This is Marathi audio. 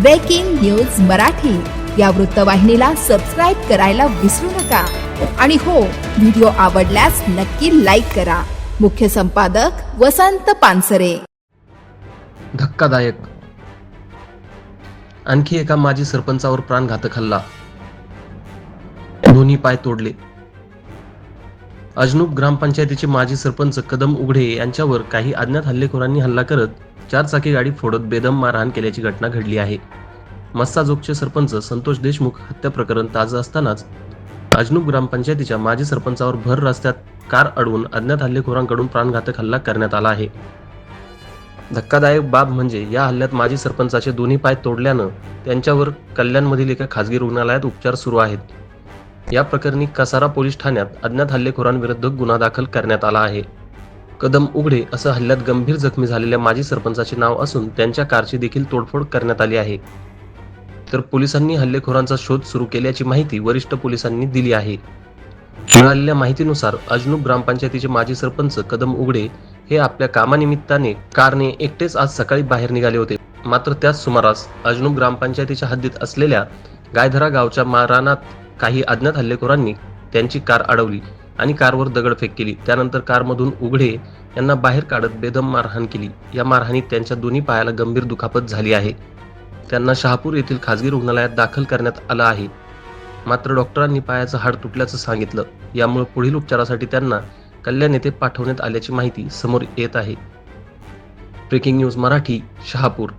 ब्रेकिंग न्यूज मराठी या वृत्तवाहिनीला सबस्क्राईब करायला विसरू नका. आणि हो व्हिडिओ आवडल्यास नक्की लाईक करा. मुख्य संपादक वसंत पानसरे. धक्कादायक. आणखी एका माजी सरपंचावर प्राणघातक हल्ला. दोन्ही पाय तोडले. अजनूप ग्रामपंचायतीचे माजी सरपंच कदम उघडे यांच्यावर काही अज्ञात हल्लेखोरांनी हल्ला करत चारचाकी गाडी फोडत बेदम मारहाण केल्याची घटना घडली आहे. मस्साजोगचे सरपंच संतोष देशमुख हत्या प्रकरण ताजं असतानाच अजनूप ग्रामपंचायतीच्या माजी सरपंचावर भर रस्त्यात कार अडवून अज्ञात हल्लेखोरांकडून प्राणघातक हल्ला करण्यात आला आहे. धक्कादायक बाब म्हणजे या हल्ल्यात माजी सरपंचाचे दोन्ही पाय तोडल्यानं त्यांच्यावर कल्याणमधील एका खासगी रुग्णालयात उपचार सुरू आहेत. या प्रकरणी कसारा पोलीस ठाण्यात अज्ञात हल्लेखोरांविरुद्ध गुन्हा दाखल करण्यात आला आहे. कदम उघडे असं हल्ल्यात गंभीर जखमी झालेल्या माजी सरपंचाचे नाव असून त्यांच्या कारची देखील तोडफोड करण्यात आली आहे. तर पोलिसांनी हल्लेखोरांचा शोध सुरू केल्याची माहिती वरिष्ठ पोलिसांनी दिली आहे. मिळालेल्या माहितीनुसार अजनूप ग्रामपंचायतीचे माजी सरपंच कदम उघडे हे आपल्या कामानिमित्ताने कारने एकटेच आज सकाळी बाहेर निघाले होते. मात्र त्याच सुमारास अजनूप ग्रामपंचायतीच्या हद्दीत असलेल्या गायधरा गावच्या मारानात काही अज्ञात हल्लेखोरांनी त्यांची कार अडवली आणि कारवर दगडफेक केली. त्यानंतर कारमधून उघडे यांना बाहेर काढत बेदम मारहाण केली. या मारहाणीत त्यांच्या दोन्ही पायाला गंभीर दुखापत झाली आहे. त्यांना शहापूर येथील खासगी रुग्णालयात दाखल करण्यात आलं आहे. मात्र डॉक्टरांनी पायाचं हाड तुटल्याचं सांगितलं. यामुळे पुढील उपचारासाठी त्यांना कल्याण येथे पाठवण्यात आल्याची माहिती समोर येत आहे. Breaking news Marathi Shahapur.